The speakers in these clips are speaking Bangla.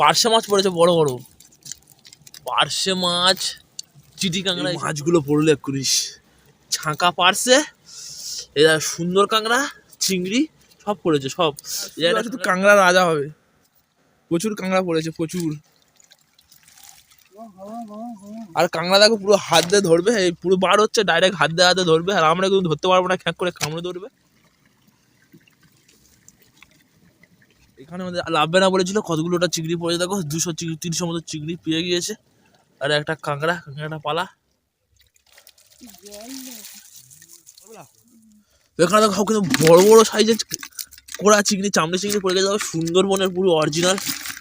পার্শে মাছ পড়েছে বড় বড়। পার্শে মাছ চিটি কাঁকড়া। মাছগুলো পড়লে করিস ছাঁকা পার্শে এরা সুন্দর কাঁকড়া চিংড়ি সব পড়েছে সব। এরা শুধু কাঁকড়া রাজা হবে। প্রচুর কাঁকড়া পড়েছে প্রচুর। আর কাঁকড়া দেখো পুরো হাত দিয়ে ধরবে পুরো বার হচ্ছে ডাইরেক্ট হাত দিয়ে হাতে ধরবে আর আমরা কিন্তু ধরতে পারব না খ্যাক করে কামড়ে ধরবে। এখানে আমাদের লাভবে না বলেছিল, কতগুলো ওটা চিংড়ি পড়ে দেখো, দুশো চিংড়ি তিনশো মতো চিংড়ি পেয়ে গিয়েছে। আর একটা কাঁকড়া, কাঁকড়াটা পালা। এখানে দেখো কিন্তু বড় বড় সাইজের কোড়া চিংড়ি, চামড়ি চিংড়ি পড়ে গেছে সুন্দরবনের পুরো অরিজিনাল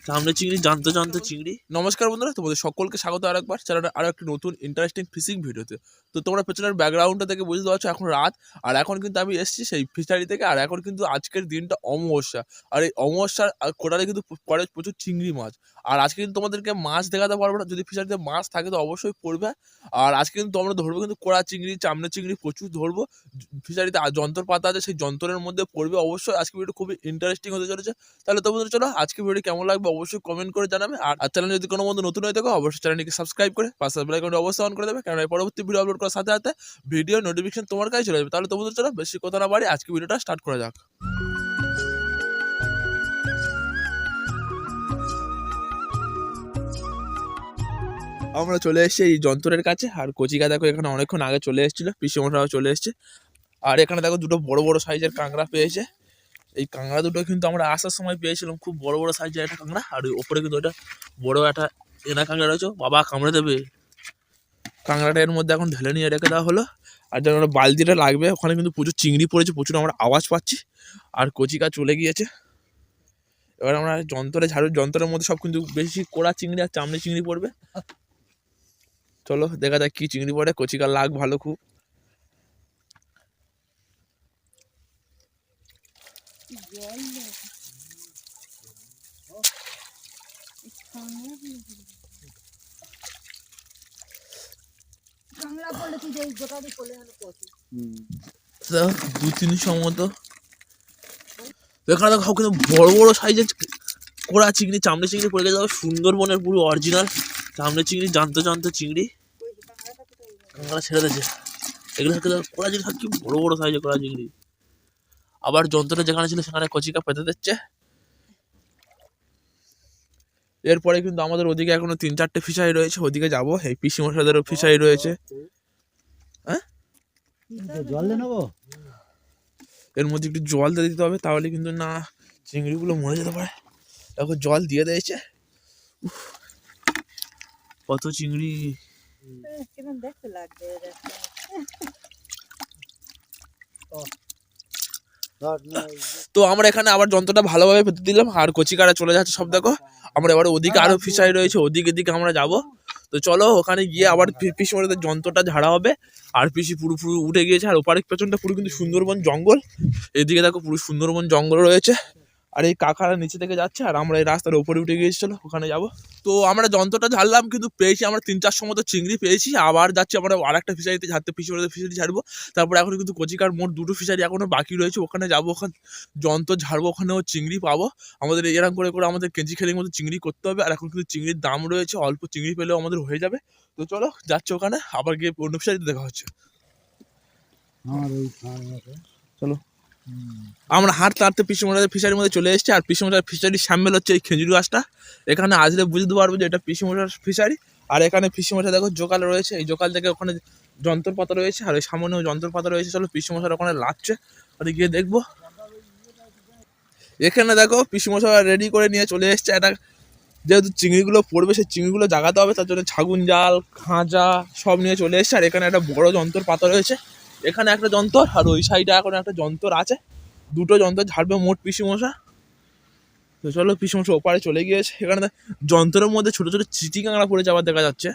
চামড়ে চিংড়ি, জানতো জানতো চিংড়ি। নমস্কার বন্ধুরা, তোমাদের সকলকে স্বাগত আর একবার চ্যানেলে আরও একটি নতুন ইন্টারেস্টিং ফিশিং ভিডিওতে তো তোমরা পেছনের ব্যাকগ্রাউন্ডটা থেকে বুঝতে পারছ, এখন রাত। আর এখন কিন্তু আমি এসেছি সেই ফিশারি থেকে, আর এখন কিন্তু আজকের দিনটা অমাবস্যা। আর এই অমাবস্যার কোটারে কিন্তু পড়ে প্রচুর চিংড়ি মাছ। আর আজকে কিন্তু তোমাদেরকে মাছ দেখাতে পারব না। যদি ফিশারিতে মাছ থাকে তো অবশ্যই পড়বে। আর আজকে কিন্তু আমরা ধরবো কিন্তু কোড়া চিংড়ি, চামড়ে চিংড়ি প্রচুর ধরবো। ফিশারিতে যন্ত্র পাতা আছে, সেই যন্ত্রের মধ্যে পড়বে অবশ্যই। আজকে ভিডিও খুবই ইন্টারেস্টিং হতে চলেছে। তাহলে তো বন্ধুরা চলো, আজকে ভিডিও কেমন লাগবে অবশ্যই কমেন্ট করে জানাবে। আর চ্যানেল যদি কোনো বন্ধু নতুন হয়ে থাকো, অবশ্যই চ্যানেলটিকে সাবস্ক্রাইব করে পাশে বেল আইকনটি অবশ্যই অন করে দেবে। কারণ পরবর্তী ভিডিও আপলোড করার সাথে সাথে ভিডিও নোটিফিকেশন তোমার কাছে চলে যাবে তাহলে তো বন্ধুরা চলো, বেশি কথা না বাড়ি আজকে ভিডিওটা স্টার্ট করা যাক। আমরা চলে এসেছি এই যন্ত্রের কাছে। আর কচিকা দেখো এখানে অনেকক্ষণ আগে চলে এসেছিল পিসিমশাও চলে এসেছে। আর এখানে দেখো দুটো বড় বড় সাইজের কাঁকড়া পেয়েছে। এই কাঁকড়া দুটো কিন্তু আমরা আসার সময় পেয়েছিলাম খুব বড় বড় সাইজের একটা কাঁকড়া, আর ওই ওপরে কিন্তু ওটা বড় একটা এনা কাঁকড়া রয়েছে। বাবা কামড়ে দেবে। কাঁকড়াটা এর মধ্যে এখন ঢেলে নিয়ে রেখে দেওয়া হলো। আর ওটা বালতিটা লাগবে, ওখানে কিন্তু প্রচুর চিংড়ি পড়েছে, প্রচুর আমরা আওয়াজ পাচ্ছি। আর কচিকা চলে গিয়েছে। এবার আমরা যন্ত্রে ঝাড়ু, যন্ত্রের মধ্যে সব কিন্তু বেশি কোড়া চিংড়ি আর চামড়ি চিংড়ি পড়বে। চলো দেখা যাক কি চিংড়ি পড়ে কচিকার লাগ ভালো খুব বাংলা বললে তুই যে গোটাদি কোলে হলো কচু তো এখানে বড় বড় সাইজের চিংড়ি, চামড়ে চিংড়ি পড়ে গেছে। সুন্দরবনের পুরো অরিজিনাল চামড়ে চিংড়ি, জানতো জানতো চিংড়ি। কাঁকড়া ছেড়ে দিয়েছে। এগুলো থেকে কোড়া চিংড়ি কি বড় বড় সাইজের কোড়া চিংড়ি। আবার যন্ত্রটা যেখানে ছিল সেখানে কচিকা পেতে দিচ্ছে। এরপরে কিন্তু আমাদের ওদিকে এখনও তিন চারটে ফিশারি রয়েছে ওদিকে যাব। এই পিসি মশাদেরও ফিশারি রয়েছে। হ্যাঁ? জল নেব? এর মধ্যে একটু জল দিয়ে দিতে হবে তাহলে কিন্তু না চিংড়িগুলো মরে যেতে পারে। দেখো জল দিয়ে দিয়েছে। কত চিংড়ি। তো আমরা এখানে আবার যন্ত্রটা ভালোভাবে পেতে দিলাম আর কচিকারা চলে যাচ্ছে সব দেখো। আমরা এবার ওদিকে আরও ফিশারি রয়েছে ওদিকে দিকে আমরা যাব। তো চলো ওখানে গিয়ে আবার পি- পিসি মধ্যে যন্ত্রটা ঝাড়া হবে। আর পিসি পুরো পুরো উঠে গিয়েছে। আর ওপারের পেছনটা পুরো কিন্তু সুন্দরবন জঙ্গল। এদিকে দেখো পুরো সুন্দরবন জঙ্গল রয়েছে। আর এই কাকারা নিচে থেকে যাচ্ছে আর আমরা এই রাস্তার ওপরে উঠে গিয়েছি চলো ওখানে যাব। তো আমরা যন্ত্রটা ঝাড়লাম কিন্তু পেয়েছি আমরা তিন চারশো মতো চিংড়ি পেয়েছি আবার যাচ্ছি আমরা আর একটা ফিশারিতে ঝাড়তে মধ্যে ফিশারি ছাড়বো তারপর এখন কিন্তু কচিকার মোট দুটো ফিশারি এখনও বাকি রয়েছে ওখানে যাব ওখানে যন্ত্র ঝাড়বো ওখানেও চিংড়ি পাবো। আমাদের এরকম করে করে আমাদের কেজি খেলির মতো চিংড়ি করতে হবে আর এখন কিন্তু চিংড়ির দাম রয়েছে অল্প চিংড়ি পেলেও আমাদের হয়ে যাবে। তো চলো যাচ্ছে ওখানে আবার গিয়ে অন্য ফিশারিতে দেখা হচ্ছে। চলো। আমরা হাঁটতে হাঁটতে পিসিমোটাদের ফিশারির মধ্যে চলে এসেছি, আর পিসিমোটার ফিশারির সামনে হচ্ছে এই খেজুর গাছটা। এখানে আসলে বুঝতে পারব যে এটা পিসিমোটার ফিশারি, আর এখানে পিসিমোটা দেখো জোকাল রয়েছে, এই জোকাল থেকে ওখানে যন্ত্রপাতা রয়েছে, আর ওই সামনেও যন্ত্রপাতা রয়েছে, চলো পিসিমশার ওখানে লাগছে আর গিয়ে দেখব। এখানে দেখো পিসিমশা রেডি করে নিয়ে চলে এসছে, একটা যেহেতু চিংড়িগুলো পড়বে, সেই চিংড়িগুলো জাগাতে হবে, তার জন্য ছাগুন জাল খাঁচা সব নিয়ে চলে এসছে, আর এখানে একটা বড় যন্ত্রপাতা রয়েছে। এখানে একটা যন্ত্র, আর ওই সাইডে এখন একটা যন্ত্র আছে। দুটো যন্ত্র ঝাড়বে মোট পিসিমশা। তো চলো পিসিমশা ওপারে চলে গিয়েছে। এখানে যন্ত্রের মধ্যে ছোট ছোট চিটি কাঁকড়া পড়ে যাওয়ার দেখা যাচ্ছে।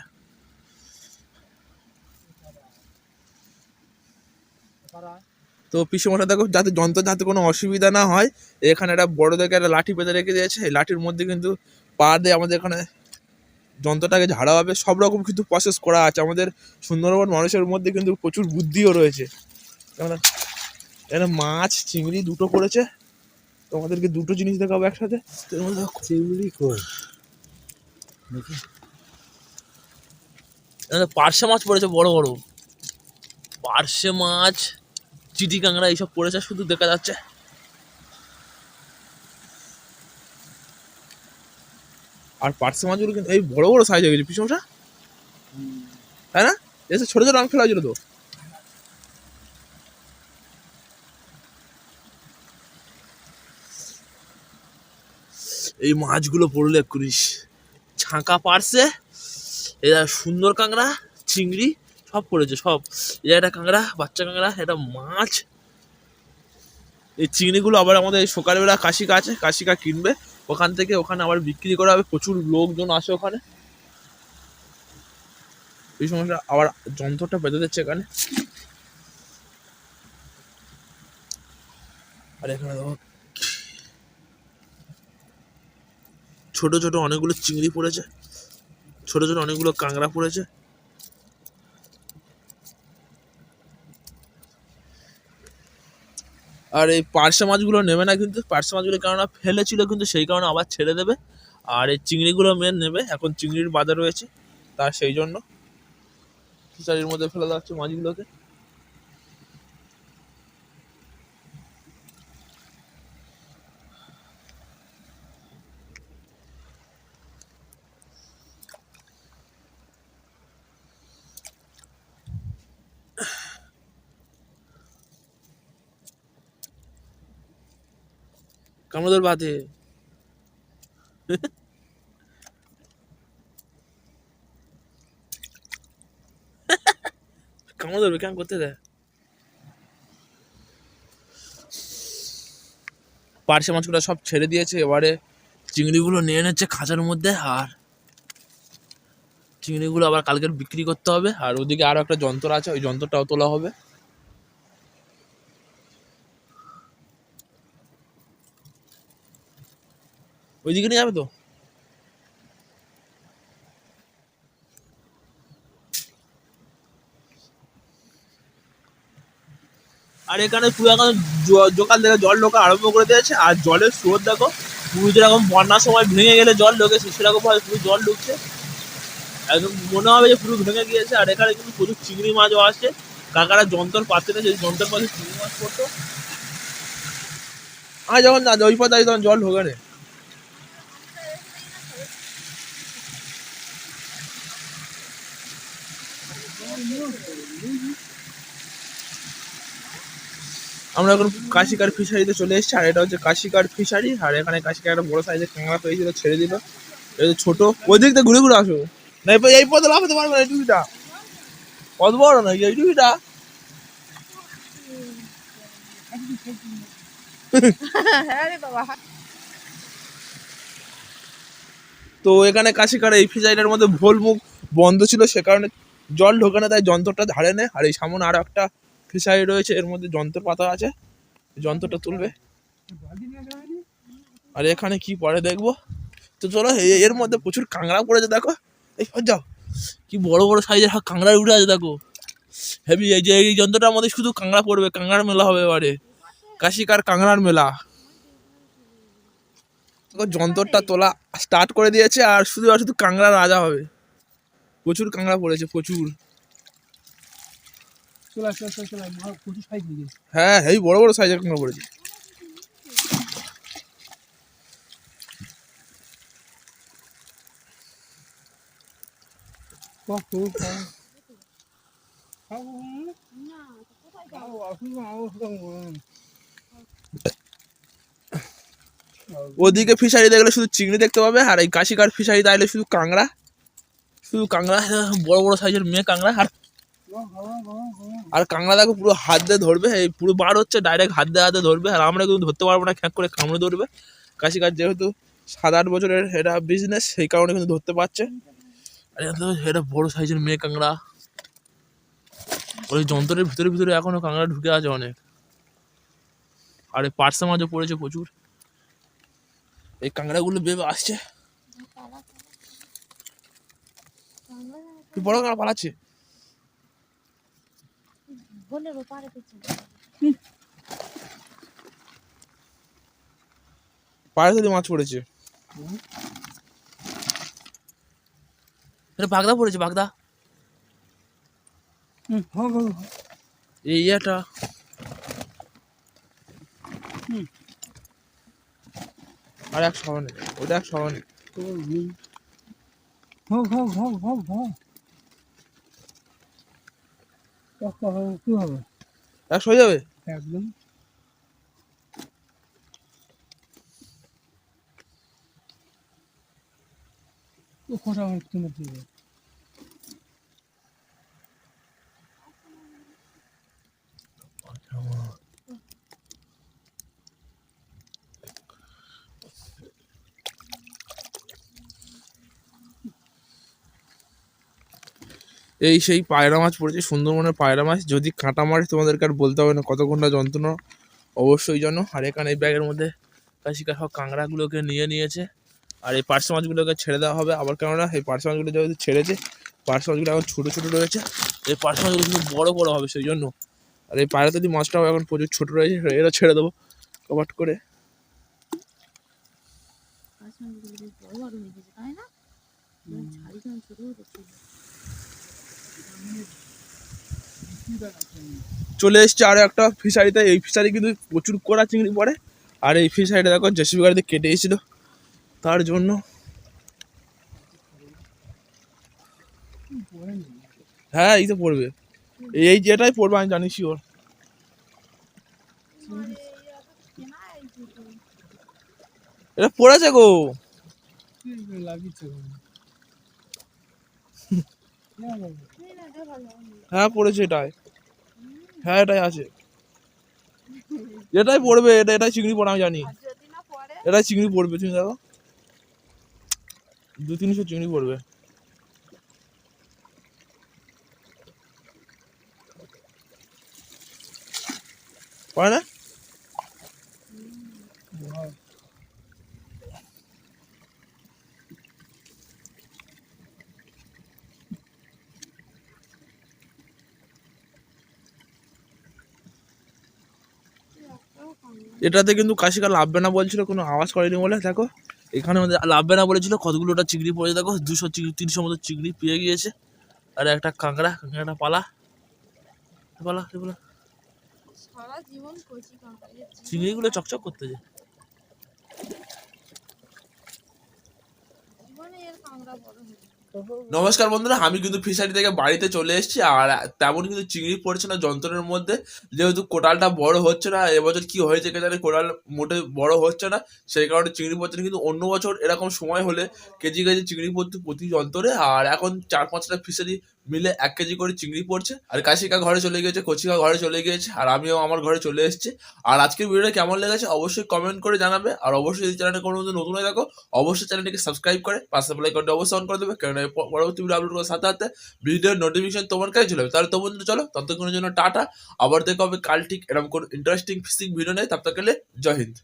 তো পিসিমশা দেখো, যাতে যন্ত্র যাতে কোনো অসুবিধা না হয়, এখানে একটা বড় দেখে একটা লাঠি পেতে রেখে দিয়েছে। লাঠির মধ্যে কিন্তু পা দিয়ে আমাদের এখানে যন্ত্রটাকে ঝাড়া হবে সব রকম কিন্তু প্রসেস করা আছে। আমাদের সুন্দরবন মানুষের মধ্যে কিন্তু প্রচুর বুদ্ধিও রয়েছে। এখানে মাছ চিংড়ি দুটো পড়েছে তোমাদেরকে দুটো জিনিস দেখাবো একসাথে। চিংড়ি কই? পার্শে মাছ পড়েছে বড় বড়। পার্শে মাছ চিটি কাঁকড়া এইসব পড়েছে শুধু দেখা যাচ্ছে। আর পার্শে মাছগুলো কিন্তু এই বড় বড় সাইজ হয়ে গেছে পিছনটা তাই না? এসে ছোট ছোট রং ফেলা হয়েছিল তো। এই মাছগুলো পড়লে করিস ছাঁকা পার্সে, এরা সুন্দর কাঁকড়া, চিংড়ি, সব পড়েছে, সব। এটা একটা কাঁকড়া, বাচ্চা কাঁকড়া এটা মাছ। এই চিংড়িগুলো আবার আমাদের সকালবেলা কাশিকা আছে, কাশিকা কিনবে। ওখান থেকে ওখানে আবার বিক্রি করা হবে প্রচুর লোকজন আসে ওখানে। এই সময়টা আবার যন্ত্রটা বেঁধে দিচ্ছে এখানে। আর এখানে দেখো, ছোট ছোট অনেকগুলো চিংড়ি পড়েছে। ছোট ছোট অনেকগুলো কাঁকড়া পড়েছে। আর এই পার্শে মাছগুলো নেবে না কিন্তু পার্শে মাছগুলো কেননা ফেলেছিল কিন্তু সেই কারণে আবার ছেড়ে দেবে। আর এই চিংড়িগুলো মেন নেবে, এখন চিংড়ির বাজার রয়েছে তার সেই জন্য। ফিশারির মধ্যে ফেলে দেওয়া হচ্ছে মাছগুলোকে। কামড়াদের বাদে। কামড় ধরবে কেমন করতে দেয় পার্শে মাছগুলো সব ছেড়ে দিয়েছে, এবারে চিংড়িগুলো নিয়ে নিচ্ছে খাঁচার মধ্যে, আর চিংড়িগুলো আবার কালকে বিক্রি করতে হবে, আর ওদিকে আরও একটা যন্ত্র আছে, ওই যন্ত্রটাও তোলা হবে। ওইদিকে নিয়ে যাবে তো? আর এখানে পুরো এখন জোকাল থেকে জল ঢোকা আরম্ভ করে দিয়েছে। আর জলের স্রোত দেখো, পুরো যেরকম বন্যার সময় ভেঙে গেলে জল ঢোকে সেরকম ভাবে পুরো জল ঢুকছে। একদম মনে হবে যে পুরো ভেঙে গিয়েছে। আর এখানে কিন্তু প্রচুর চিংড়ি মাছও আসছে কাকারা যন্ত্র পাচ্ছে না, সেই যন্ত্রের পাশে চিংড়ি মাছ পড়তো। আর যখন ওই পথে তখন জল ঢোকে না। আমরা এখন কাশিকার ফিশারিতে চলে এসেছি আর এটা হচ্ছে কাশিকার ফিশারি আর এখানে কাশিকার একটা বড় সাইজের কাঁকড়া পেয়েছিল ছেড়ে দিল। এটা ছোট। ওই দিক থেকে ঘুরে ঘুরে আসো। না এই পথে লাফাতে পারবে না এই টুপিটা। কত বড় না এই টুপিটা। তো এখানে কাশিকার এই ফিশারিটার মধ্যে ভোল মুখ বন্ধ ছিল সে কারণে জল ঢোকে না তাই যন্ত্রটা ধারে নেয় আর এই সামনে আরও একটা ফিশারি রয়েছে, এর মধ্যে যন্ত্র পাতা আছে। যন্ত্রটা তুলবে। আর এখানে কি পরে দেখব? তো চলো এর মধ্যে প্রচুর কাঁকড়া পড়েছে, দেখো। এই যাও। কি বড় বড় সাইজের কাঁকড়া উঠে আছে, দেখো। হেভি, এই যে, এই যন্ত্রটার মধ্যে শুধু কাঁকড়া পড়বে, কাঁকড়ার মেলা হবে এবারে। কাশিকার কাঁকড়ার মেলা। যন্ত্রটা তোলা স্টার্ট করে দিয়েছে, আর শুধু আর শুধু কাঁকড়া রাজা হবে। প্রচুর কাঁকড়া পড়েছে, প্রচুর চলা চলা চলা চলা মাল প্রচুর সাইজ নিয়ে গেছে হ্যাঁ এই বড় বড় সাইজের কাঁকড়া পড়েছে ওদিকে ফিশারি দেখলে শুধু চিংড়ি দেখতে পাবে আর এই কাশিকার ফিশারি তাইলে শুধু কাঁকড়া। শুধু কাঁকড়া বড় বড় সাইজের মেয়ে কাঁকড়া আর আর কাঁকড়া দেখো পুরো হাত দিয়ে ধরবে এই পুরো বার হচ্ছে ডাইরেক্ট হাত দিয়ে হাতে ধরবে আর আমরা কিন্তু ধরতে পারব না খ্যাঁক করে কামড়ে ধরবে। কাশি কাজ যেহেতু সাত আট বছরের এটা বিজনেস সেই কারণে কিন্তু ধরতে পারছে। আর এটা বড় সাইজের মেয়ে কাঁকড়া ওই যন্ত্রের ভিতরে ভিতরে এখনও কাঁকড়া ঢুকে আছে অনেক। আর এই পার্সা মাছও পড়েছে প্রচুর। এই কাঁকড়াগুলো বেবে আসছে। বড় কাঁকড়া পালাচ্ছে বলে ওপারে কিছু পায়ে তলি মাছ পড়েছে। এটা বাগদা পড়েছে বাগদা। এই ইয়েটা। হুম। আর এক সমানে ওটা এক সমানে হোক হোক হোক হোক হোক কি হবে? এক হয়ে যাবে? একদম। ও খোটা হচ্ছে না এই সেই পায়রা মাছ পড়েছে সুন্দরবনের পায়রা মাছ। যদি কাঁটা মারে তোমাদেরকে আর বলতে হবে না কত ঘণ্টা যন্ত্রণা। অবশ্যই জানো আর এখানে এই ব্যাগের মধ্যে কাশিকা সব কাঁকড়াগুলোকে নিয়ে নিয়েছে। আর এই পার্শ্ব মাছগুলোকে ছেড়ে দেওয়া হবে আবার কেননা এই পার্শ্ব মাছগুলো যেহেতু ছেড়েছে পার্শ্ব মাছগুলো এখন ছোটো ছোটো রয়েছে। এই পার্শ্ব মাছগুলো কিন্তু বড়ো বড়ো হবে সেই জন্য। আর এই পায়রা যদি মাছটাও এখন প্রচুর ছোটো রয়েছে এরা ছেড়ে দেবো কবাট করে। তাই না? ছোট চলে এসছে আরও একটা ফিশারিতে এই ফিশারি কিন্তু প্রচুর কোরা চিংড়ি পড়ে। আর এই ফিশারিটা দেখো, জেসিবি গাড়িতে কেটে এসেছিল। তার জন্য হ্যাঁ এই তো পড়বে। এই যেটাই পড়বে, আমি জানি শিওর এটা পড়েছে গো। লাগিয়েছে হ্যাঁ পড়েছে এটাই। হ্যাঁ এটাই আছে। এটাই পড়বে, এটা, এটাই চিংড়ি পড়ে, আমি জানি। এটাই চিংড়ি পড়বে, তুমি দেখো। দু তিনশো চিংড়ি পড়বে। পড়ে না? এটাতে কিন্তু কাশিকা লাভবে না বলছিল কোনো আওয়াজ করেনি বলে দেখো এখানে আমাদের লাভবে না বলেছিল কতগুলো ওটা চিংড়ি পড়ে দেখো দুশো চিংড়ি তিনশো মতো চিংড়ি পেয়ে গিয়েছে। আর একটা কাঁকড়া কাঁকড়াটা পালা। পালা চিংড়িগুলো চকচক জীবনে এর কাঁকড়া বড় নমস্কার বন্ধুরা, আমি কিন্তু ফিশারি থেকে বাড়িতে চলে এসেছি, আর তেমন কিন্তু চিংড়ি পড়ছে না যন্ত্রের মধ্যে। যেহেতু কোটালটা বড় হচ্ছে না, এবছর কি হয়েছে কে জানে, কোটাল মোটে বড় হচ্ছে না, সেই কারণে চিংড়ি পড়ছে না। কিন্তু অন্য বছর এরকম সময় হলে কেজি কেজি চিংড়ি পড়তো প্রতি যন্ত্রে, আর এখন চার পাঁচটা ফিশারি মিলে এক কেজি করে চিংড়ি পড়ছে। আর কাশিকা ঘরে চলে গিয়েছে, কচিকা ঘরে চলে গিয়েছে, আর আমিও আমার ঘরে চলে এসেছি। আর আজকের ভিডিওটা কেমন লেগেছে অবশ্যই কমেন্ট করে জানাবে। আর অবশ্যই যদি চ্যানেলটা কোনো নতুন হয়ে থাকো, অবশ্যই চ্যানেলটিকে সাবস্ক্রাইব করে, পাশে বেল আইকনটা অবশ্যই অন করে দেবে। প- পরবর্তী ভিডিও আপলোড করার সাথে সাথে ভিডিওর নোটিফিকেশন তোমার কাছে চলে যাবে। তাহলে তো বন্ধু চলো, ততক্ষণের জন্য টাটা। আবার দেখা হবে কাল ঠিক এরকম কোনো ইন্টারেস্টিং ফিসিং ভিডিও নেই তার জয় হিন্দ।